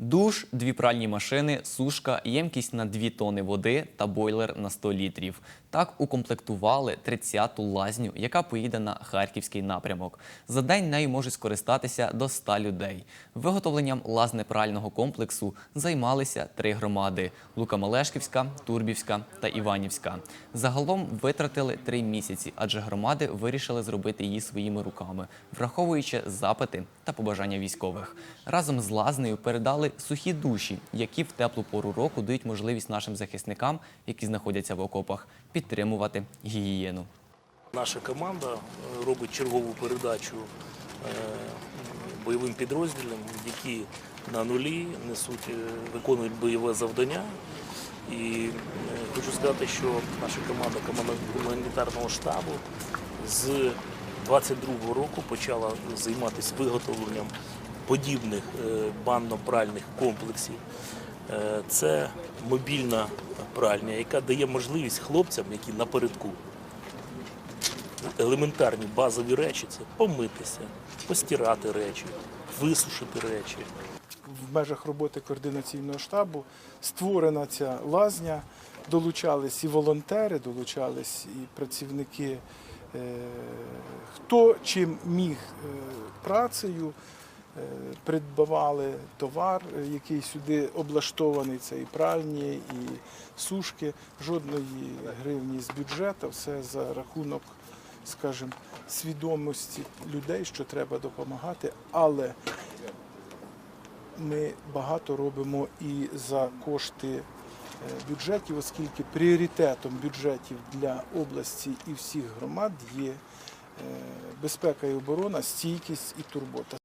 Душ, дві пральні машини, сушка, ємкість на 2 тони води та бойлер на 100 літрів. Так укомплектували 30-ту лазню, яка поїде на харківський напрямок. За день нею можуть скористатися до 100 людей. Виготовленням лазнепрального комплексу займалися три громади: Лука-Малешківська, Турбівська та Іванівська. Загалом витратили три місяці, адже громади вирішили зробити її своїми руками, враховуючи запити та побажання військових. Разом з лазнею передали сухі душі, які в теплу пору року дають можливість нашим захисникам, які знаходяться в окопах, підтримувати гігієну. Наша команда е, робить чергову передачу е, бойовим підрозділам, які на нулі несуть, е, виконують бойове завдання. І хочу сказати, що наша команда, команда гуманітарного штабу з 22-го року почала займатися виготовленням подібних е, банно-пральних комплексів. Е, Це мобільна пральня, яка дає можливість хлопцям, які напередку елементарні базові речі це помитися, постирати речі, висушити речі. в межах роботи координаційного штабу створена ця лазня. Долучались і волонтери, долучались і працівники, е, хто чим міг працею, придбавали товар, е, який сюди облаштований. Це і пральні, і сушки. Жодної гривні з бюджету, все за рахунок, скажімо, свідомості людей, що треба допомагати, але ми багато робимо і за кошти е, бюджетів, оскільки пріоритетом бюджетів для області і всіх громад є е, безпека і оборона, стійкість і турбота.